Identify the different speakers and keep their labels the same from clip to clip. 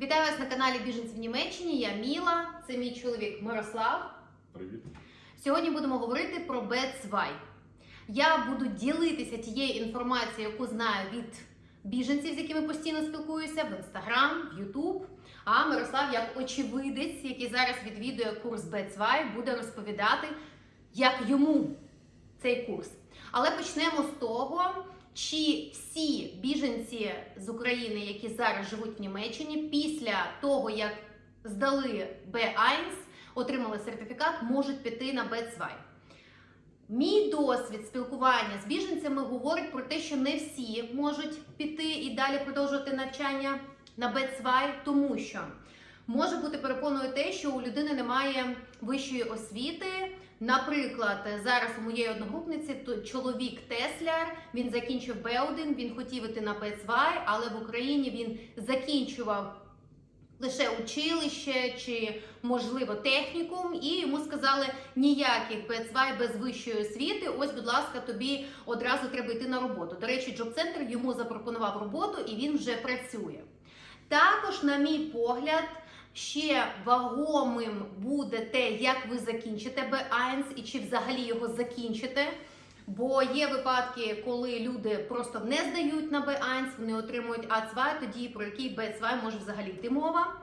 Speaker 1: Вітаю вас на каналі Біженці в Німеччині. Я Міла, це мій чоловік Мирослав.
Speaker 2: Привіт.
Speaker 1: Сьогодні будемо говорити про Бецвай. Я буду ділитися тією інформацією, яку знаю від біженців, з якими постійно спілкуюся в інстаграм, в Ютуб. А Мирослав, як очевидець, який зараз відвідує курс Бецвай, буде розповідати, як йому цей курс. Але почнемо з того, чи всі біженці з України, які зараз живуть в Німеччині, після того, як здали B1, отримали сертифікат, можуть піти на B2. Мій досвід спілкування з біженцями говорить про те, що не всі можуть піти і далі продовжувати навчання на B2, тому що може бути переконою те, що у людини немає вищої освіти. Наприклад, зараз у моєї одногрупниці чоловік Тесляр, він закінчив Б1, він хотів іти на Б2, але в Україні він закінчував лише училище чи, можливо, технікум, і йому сказали ніяких Б2 без вищої освіти. Ось, будь ласка, тобі одразу треба йти на роботу. До речі, Джоб-центр йому запропонував роботу і він вже працює. Також, на мій погляд, ще вагомим буде те, як ви закінчите Б1 і чи взагалі його закінчите. Бо є випадки, коли люди просто не здають на B1, вони отримують А2, тоді про який B2 може взагалі йти мова.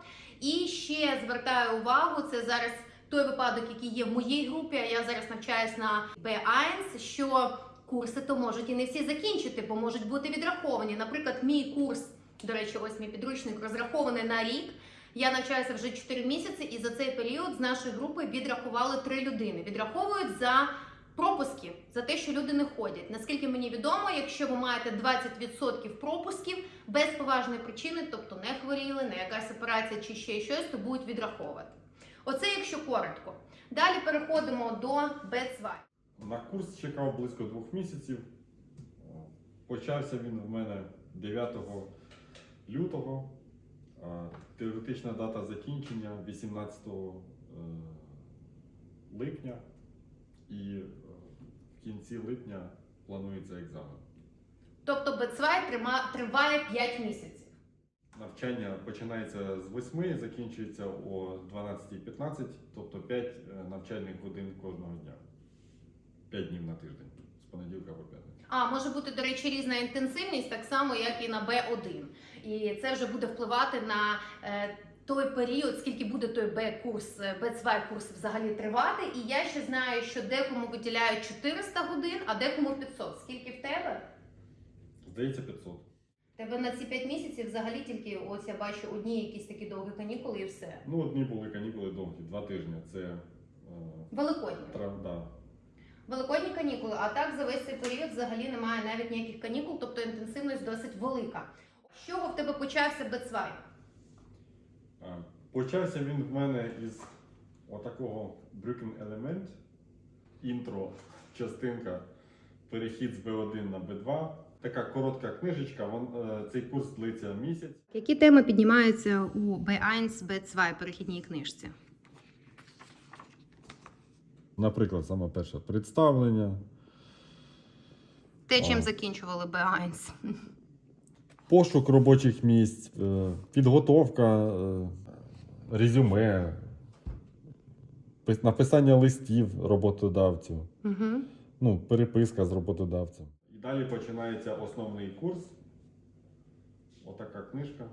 Speaker 1: І ще звертаю увагу, це зараз той випадок, який є в моїй групі, а я зараз навчаюсь на B1, що курси то можуть і не всі закінчити, бо можуть бути відраховані. Наприклад, мій курс, до речі, ось мій підручник розрахований на рік. Я навчаюся вже 4 місяці, і за цей період з нашої групи відрахували 3 людини. Відраховують за пропуски, за те, що люди не ходять. Наскільки мені відомо, якщо ви маєте 20% пропусків без поважної причини, тобто не хворіли, не якась операція чи ще щось, то будуть відраховувати. Оце якщо коротко. Далі переходимо до B2.
Speaker 2: На курс чекав близько двох місяців. Почався він в мене 9 лютого. Теоретична дата закінчення 18 е, липня. І е, в кінці липня планується екзамен.
Speaker 1: Тобто B2 триває 5 місяців.
Speaker 2: Навчання починається з 8, закінчується о 12.15, тобто 5 навчальних годин кожного дня. 5 днів на тиждень, з понеділка по п'ятницю.
Speaker 1: А може бути, до речі, різна інтенсивність, так само, як і на B1. І це вже буде впливати на е, той період, скільки буде той Б-курс, Б2 курс взагалі тривати. І я ще знаю, що декому виділяють 400 годин, а декому 500. Скільки в тебе?
Speaker 2: Здається, 500.
Speaker 1: В Тебе на ці 5 місяців взагалі тільки ось я бачу одні якісь такі довгі канікули і все.
Speaker 2: Ну, одні були канікули довгі, два тижні. Це е,
Speaker 1: Великодні.
Speaker 2: да.
Speaker 1: Великодні канікули, а так за весь цей період взагалі немає навіть ніяких канікул, тобто інтенсивність досить велика. З чого в тебе почався Б2?
Speaker 2: Е, Почався він в мене із отакого Brücken Element, інтро, частинка, перехід з B1 на B2. Така коротка книжечка, вон, е, цей курс длиться місяць.
Speaker 1: Які теми піднімаються у B1, B2 перехідній книжці?
Speaker 2: Наприклад, саме перше представлення,
Speaker 1: Те, чим закінчували B1.
Speaker 2: Пошук робочих місць, е, підготовка, е, резюме, написання листів роботодавцю,
Speaker 1: Угу.
Speaker 2: ну, переписка з роботодавцем. І далі починається основний курс. Отака книжка.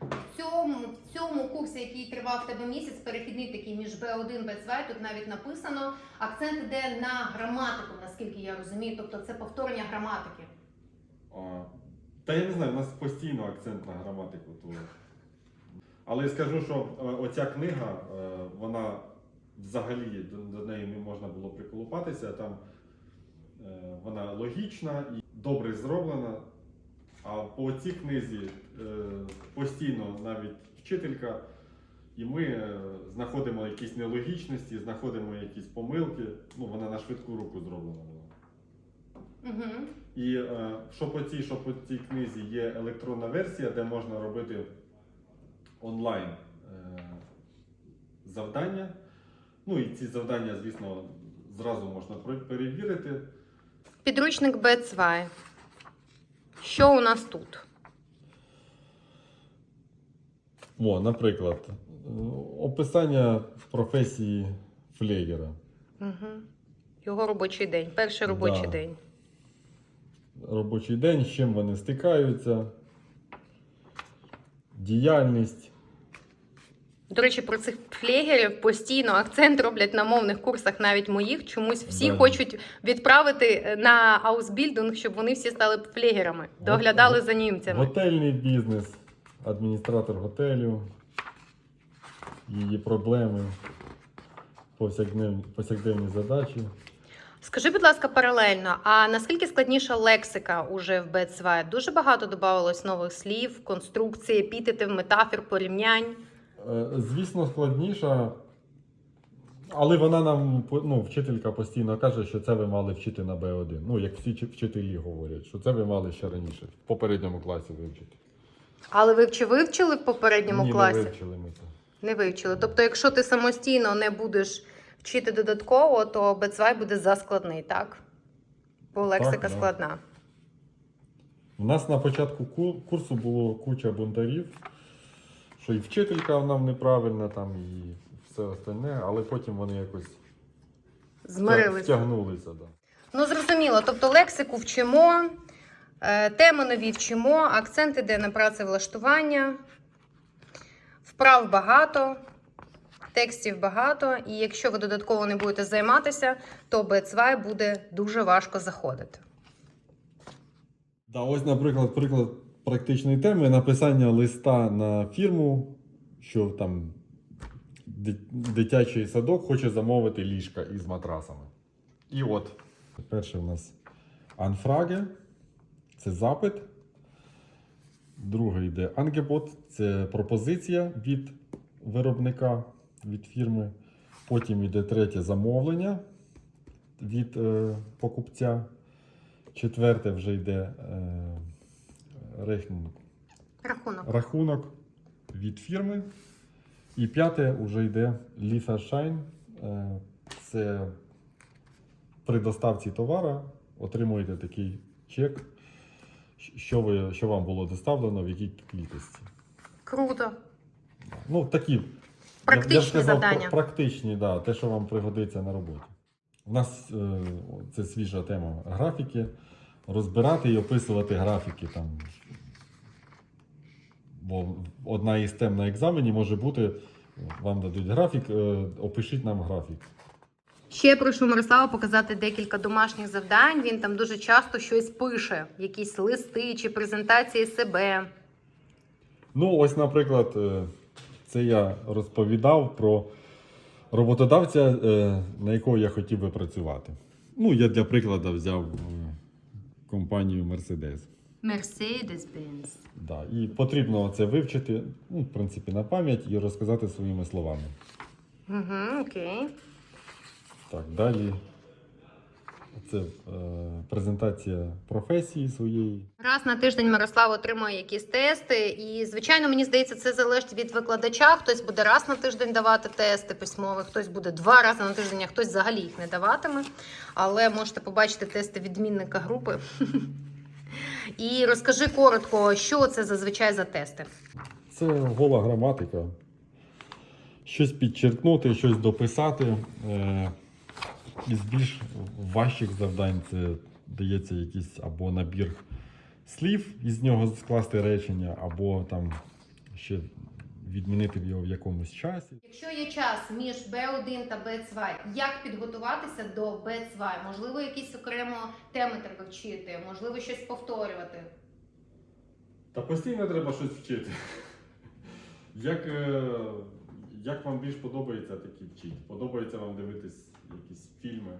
Speaker 1: В цьому, в цьому курсі, який тривав в тебе місяць, перехідний такий між B1 і B2, тут навіть написано, акцент йде на граматику, наскільки я розумію, тобто це повторення граматики.
Speaker 2: А, Та я не знаю, у нас постійно акцент на граматику. То... Але я скажу, що е, оця книга, е, вона взагалі до, неї не можна було приколупатися. Там е, вона логічна і добре зроблена. А по цій книзі постійно навіть вчителька, і ми знаходимо якісь нелогічності, знаходимо якісь помилки. Ну, вона на швидку руку зроблена була.
Speaker 1: Угу.
Speaker 2: І е, що по цій, що по цій книзі є електронна версія, де можна робити онлайн е, завдання. Ну і ці завдання, звісно, зразу можна перевірити.
Speaker 1: Підручник B2. Що у нас тут?
Speaker 2: О, наприклад, описання професії флегера.
Speaker 1: Угу. Його робочий день, перший робочий
Speaker 2: Да.
Speaker 1: день.
Speaker 2: Робочий день, з чим вони стикаються, діяльність.
Speaker 1: До речі, про цих флегерів постійно акцент роблять на мовних курсах, навіть моїх. Чомусь всі
Speaker 2: Да.
Speaker 1: хочуть відправити на аусбільдинг, щоб вони всі стали флегерами, доглядали за німцями.
Speaker 2: Готельний бізнес, адміністратор готелю, її проблеми, повсякденні, повсякденні задачі.
Speaker 1: Скажи, будь ласка, паралельно, а наскільки складніша лексика уже в B2? Дуже багато додавалось нових слів, конструкцій, епітетів, метафор, порівнянь.
Speaker 2: Е, Звісно, складніша, але вона нам, ну, вчителька постійно каже, що це ви мали вчити на Б1. Ну, як всі вчителі говорять, що це ви мали ще раніше, в попередньому класі вивчити.
Speaker 1: Але ви чи вивчили в попередньому
Speaker 2: Ні,
Speaker 1: класі?
Speaker 2: не вивчили ми це.
Speaker 1: Не вивчили. Тобто, якщо ти самостійно не будеш вчити додатково, то B2 буде заскладний, так? Бо лексика
Speaker 2: да.
Speaker 1: складна.
Speaker 2: У нас на початку курсу було куча бунтарів, що і вчителька нам неправильна, там, і все остальне, але потім вони якось
Speaker 1: Змирилися.
Speaker 2: втягнулися. Да.
Speaker 1: Ну, зрозуміло. Тобто лексику вчимо, е, теми нові вчимо, акцент іде на працевлаштування, вправ багато, текстів багато. І якщо ви додатково не будете займатися, то B2 буде дуже важко заходити.
Speaker 2: Да, ось, наприклад, приклад практичної теми написання листа на фірму, що там дитячий садок хоче замовити ліжка із матрасами. І от. Перше у нас анфраге, це запит. Друге йде ангебот, це пропозиція від виробника, від фірми. Потім йде третє замовлення від е, покупця. Четверте вже йде е,
Speaker 1: Рахунок.
Speaker 2: рахунок від фірми. І п'яте вже йде Lieferschein. Е, Це при доставці товара отримуєте такий чек, що, ви, що вам було доставлено, в якій кількості.
Speaker 1: Круто.
Speaker 2: Ну, такі
Speaker 1: Практичні
Speaker 2: я б сказав,
Speaker 1: завдання.
Speaker 2: Практичні, да, те, що вам пригодиться на роботі. У нас е, це свіжа тема графіки. Розбирати і описувати графіки. Там. Бо одна із тем на екзамені може бути: вам дадуть графік, е, опишіть нам графік.
Speaker 1: Ще прошу Мирослава показати декілька домашніх завдань. Він там дуже часто щось пише, якісь листи чи презентації себе.
Speaker 2: Ну, ось, наприклад, е, це я розповідав про роботодавця, е, на якого я хотів би працювати. Ну, я для прикладу взяв е, компанію Mercedes.
Speaker 1: Mercedes-Benz.
Speaker 2: Да. І потрібно це вивчити, ну, в принципі, на пам'ять і розказати своїми словами.
Speaker 1: Угу, окей.
Speaker 2: Так, далі. Це е, презентація професії своєї.
Speaker 1: Раз на тиждень Мирослав отримує якісь тести, і звичайно, мені здається, це залежить від викладача. Хтось буде раз на тиждень давати тести письмові, хтось буде два рази на тиждень, а хтось взагалі їх не даватиме. Але можете побачити тести відмінника групи. І розкажи коротко, що це зазвичай за тести.
Speaker 2: Це гола граматика. Щось підчеркнути, щось дописати. Е, із більш важчих завдань це дається якийсь або набір слів, із нього скласти речення, або там ще відмінити його в якомусь часі.
Speaker 1: Якщо є час між B1 та B2, як підготуватися до B2? Можливо, якісь окремо теми треба вчити, можливо, щось повторювати.
Speaker 2: Та постійно треба щось вчити. Як, е, як вам більш подобається, так і вчіть. Подобається вам дивитись якісь фільми.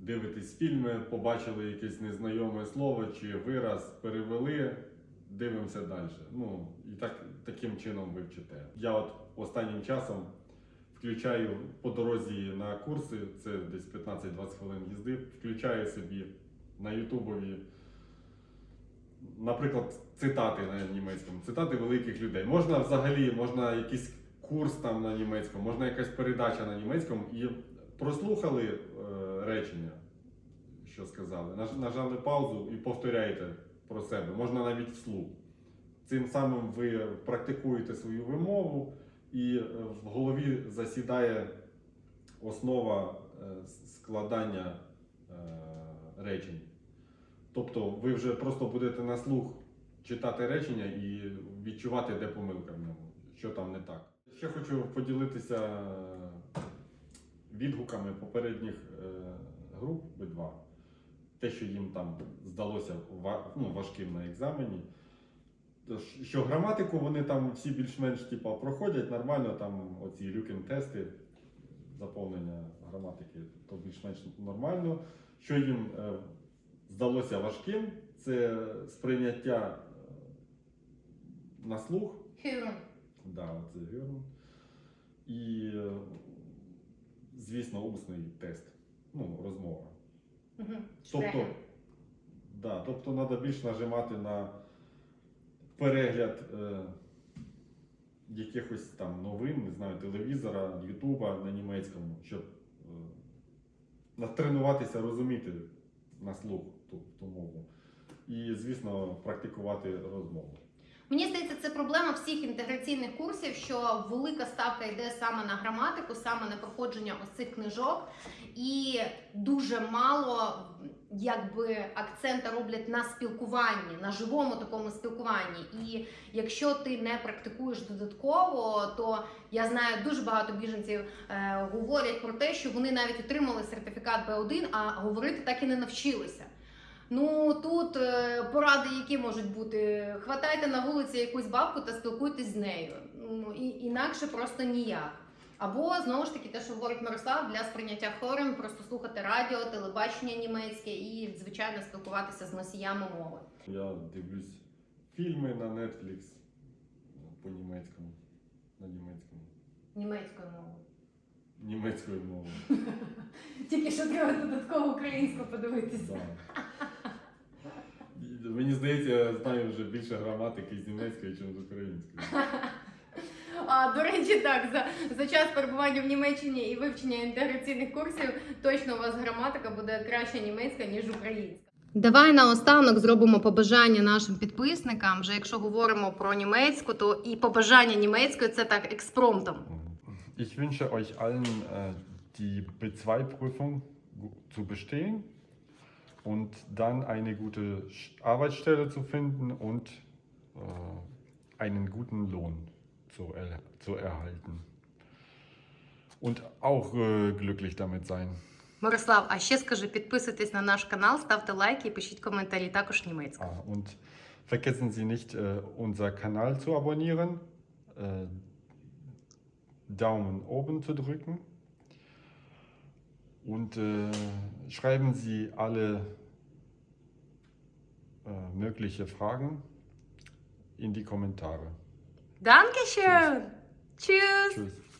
Speaker 2: Дивитесь фільми, побачили якесь незнайоме слово чи вираз, перевели, дивимося далі. Ну, і так, таким чином ви вчите. Я от останнім часом включаю по дорозі на курси, це десь 15-20 хвилин їзди, включаю собі на Ютубові наприклад, цитати на німецькому, цитати великих людей. Можна взагалі, можна якийсь курс там на німецькому, можна якась передача на німецькому і прослухали е, речення, що сказали, наж- нажали паузу і повторяєте про себе. Можна навіть вслух. Цим самим ви практикуєте свою вимову, і е, в голові засідає основа е, складання е, речень. Тобто ви вже просто будете на слух читати речення і відчувати, де помилка в ньому, що там не так. Ще хочу поділитися відгуками попередніх е, груп B2. Те, що їм там здалося ну, важким на екзамені. Що граматику вони там всі більш-менш типа, проходять нормально, там оці люкін-тести, заповнення граматики, то більш-менш нормально. Що їм е, здалося важким, це сприйняття е, на слух,
Speaker 1: Хюрн.
Speaker 2: да, це вірно. І, звісно, усний тест, ну, розмова.
Speaker 1: Угу.
Speaker 2: Тобто, да, тобто треба більш нажимати на перегляд е, якихось там новин, не знаю, телевізора, Ютуба на німецькому, щоб е, натренуватися розуміти на слух ту, ту мову. І, звісно, практикувати розмову.
Speaker 1: Мені здається, це проблема всіх інтеграційних курсів, що велика ставка йде саме на граматику, саме на проходження ось цих книжок, і дуже мало якби акцента роблять на спілкуванні, на живому такому спілкуванні. І якщо ти не практикуєш додатково, то я знаю дуже багато біженців е, говорять про те, що вони навіть отримали сертифікат B1, а говорити так і не навчилися. Ну тут е, поради, які можуть бути: хватайте на вулиці якусь бабку та спілкуйтесь з нею. Ну і інакше просто ніяк. Або знову ж таки, те, що говорить Мирослав, для сприйняття хворим, просто слухати радіо, телебачення німецьке і, звичайно, спілкуватися з носіями мови.
Speaker 2: Я дивлюсь фільми на Netflix по німецькому, на німецькому,
Speaker 1: Німецькою мовою.
Speaker 2: німецькою мовою.
Speaker 1: Тільки що треба додатково українську подивитися.
Speaker 2: Мені здається, я знаю вже більше граматики з німецької, ніж з української.
Speaker 1: А до речі, так за, за час перебування в Німеччині і вивчення інтеграційних курсів точно у вас граматика буде краще німецька ніж українська. Давай наостанок зробимо побажання нашим підписникам. Вже якщо говоримо про німецьку, то і побажання німецької це так експромтом.
Speaker 2: Ich wünsche euch allen äh, die B2-Prüfung zu bestehen und dann eine gute Sch- Arbeitsstelle zu finden und äh, einen guten Lohn zu, er zu erhalten. Und auch äh, glücklich damit sein.
Speaker 1: Мирослав, а ще скажи, підписуйтесь на наш канал, ставте лайки і пишіть коментарі також німецькою.
Speaker 2: Ah, und vergessen Sie nicht, äh, unser Kanal zu abonnieren, äh, Daumen oben zu drücken und äh, schreiben Sie alle äh, mögliche Fragen in die Kommentare.
Speaker 1: Dankeschön! Tschüss!
Speaker 2: Tschüss.